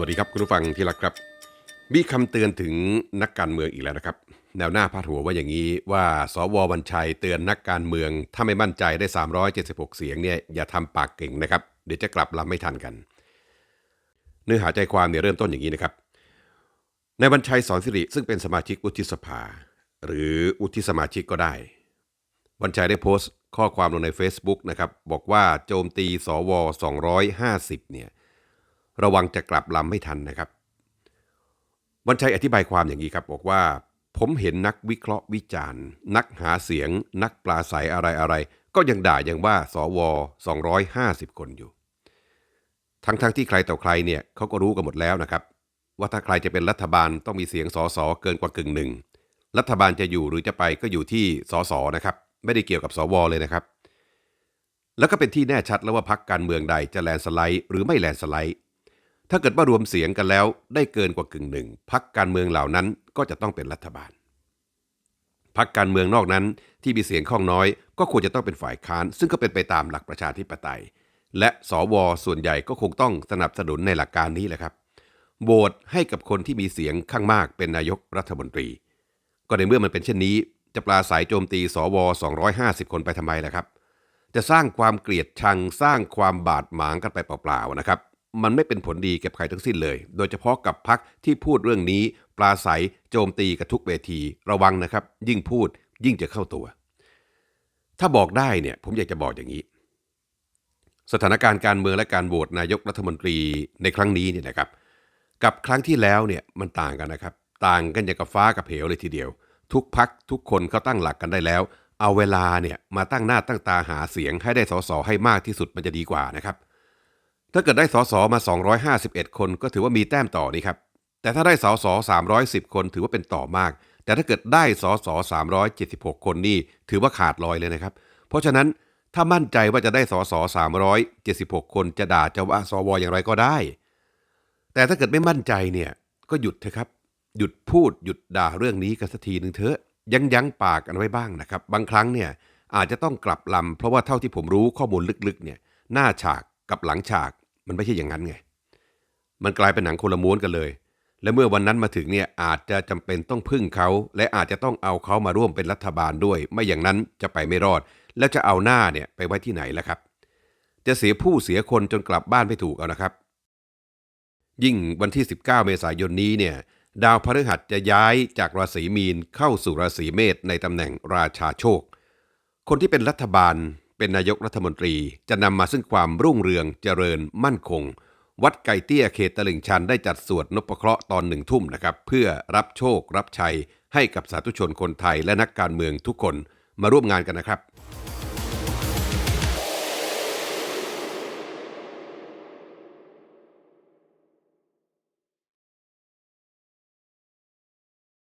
วัสดีครับคุณผู้ฟังที่รักครับ มีคำเตือนถึงนักการเมืองอีกแล้วนะครับ แนวหน้าพาดหัวว่าอย่างนี้ว่า สววันชัยเตือนนักการเมือง ถ้าไม่มั่นใจได้ 376 เสียงเนี่ยอย่าทำปากเก่งนะครับ เดี๋ยวจะกลับลำไม่ทันกัน เนื้อหาใจความเนี่ยเริ่มต้นอย่างนี้นะครับในวันชัยสอนสิริซึ่งเป็นสมาชิกวุฒิสภา หรือวุฒิสมาชิกก็ได้ วันชัยได้โพสต์ข้อความลงใน Facebook นะครับบอกว่าโจมตีสว 250เนี่ย ระวังจะกลับลำไม่ทันนะครับ วันชัยอธิบายความอย่างนี้ครับ บอกว่า ผมเห็นนักวิเคราะห์วิจารณ์ นักหาเสียง นักปลาใสอะไรอะไร ก็ยังด่ายังว่าสว250 คนอยู่ ทั้งๆทที่ใครต่อใครเนี่ยเขาก็รู้กันหมดแล้วนะครับ ว่าถ้าใครจะเป็นรัฐบาลต้องมีเสียงสสเกินกว่ากึ่งหนึ่งรัฐบาลจะอยู่หรือจะไปก็อยู่ที่สสนะครับ ไม่ได้เกี่ยวกับสวเลยนะครับ แล้วก็เป็นที่แน่ชัดแล้วว่าพักการเมืองใดจะแลนสไลด์หรือไม่แลนสไลด์ ถ้าเกิดว่ารวมเสียงกันแล้วได้เกินกว่ากึ่งหนึ่งพักการเมืองเหล่านั้นก็จะต้องเป็นรัฐบาลพักการเมืองนอกนั้นที่มีเสียงข้องน้อย ก็ควรจะต้องเป็นฝ่ายค้าน ซึ่งก็เป็นไปตามหลักประชาธิปไตย และสวส่วนใหญ่ก็คงต้องสนับสนุนในหลักการนี้แหละครับโหวตให้กับคนที่มีเสียงข้างมากเป็นนายกรัฐมนตรี ก็ในเมื่อมันเป็นเช่นนี้ จะปลาสายโจมตีสว 250 คนไปทำไมล่ะครับ จะสร้างความเกลียดชังสร้างความบาดหมางกันไปเปล่าๆนะครับ มันไม่เป็นผลดีกับใครทั้งสิ้นเลย โดยเฉพาะกับพักที่พูดเรื่องนี้ ปลาใสโจมตีกับทุกเวทีระวังนะครับ ยิ่งพูดยิ่งจะเข้าตัว ถ้าบอกได้เนี่ยผมอยากจะบอกอย่างนี้ สถานการณ์การเมืองและการโหวตนายกรัฐมนตรีในครั้งนี้เนี่ยนะครับ กับครั้งที่แล้วเนี่ยมันต่างกันนะครับ ต่างกันอย่างกับฟ้ากับเหวเลยทีเดียว ทุกพักทุกคนเขาตั้งหลักกันได้แล้ว เอาเวลาเนี่ยมาตั้งหน้าตั้งตาหาเสียงให้ได้สสให้มากที่สุดมันจะดีกว่านะครับ ถ้าเกิดได้สสมา 251 คนก็ถือว่ามีแต้มต่อนี่ครับ แต่ถ้าได้สส310 คนถือว่าเป็นต่อมาก แต่ถ้าเกิดได้สส376 คนนี่ถือว่าขาดลอยเลยนะครับ เพราะฉะนั้นถ้ามั่นใจว่าจะได้สส376 คนจะด่าจะว่าสวอย่างไรก็ได้ แต่ถ้าเกิดไม่มั่นใจเนี่ยก็หยุดเถอะครับ หยุดพูดหยุดด่าเรื่องนี้กันสักทีหนึ่งเถอะ ยั้งยั้งปากกันไว้บ้างนะครับ บางครั้งเนี่ยอาจจะต้องกลับลำเพราะว่าเท่าที่ผมรู้ข้อมูลลึกๆเนี่ยหน้าฉากกับหลังฉาก มันไม่ใช่อย่างนั้นไง มันกลายเป็นหนังคนละม้วนกันเลย และเมื่อวันนั้นมาถึงเนี่ยอาจจะจำเป็นต้องพึ่งเขา และอาจจะต้องเอาเขามาร่วมเป็นรัฐบาลด้วย ไม่อย่างนั้นจะไปไม่รอด แล้วจะเอาหน้าเนี่ยไปไว้ที่ไหนล่ะครับ จะเสียผู้เสียคนจนกลับบ้านไม่ถูกเอานะครับ ยิ่งวันที่ 19 เมษายนนี้เนี่ยดาวพฤหัสจะย้ายจากราศีมีนเข้าสู่ราศีเมษในตำแหน่งราชาโชค คนที่เป็นรัฐบาล เป็นนายกรัฐมนตรีจะนำมาซึ่งความรุ่งเรืองเจริญมั่นคง วัดไก่เตี้ยเขตตลิ่งชันได้จัดสวดนพเคราะห์ตอนหนึ่งทุ่มนะครับ เพื่อรับโชครับชัยให้กับสาธุชนคนไทยและนักการเมืองทุกคนมาร่วมงานกันนะครับ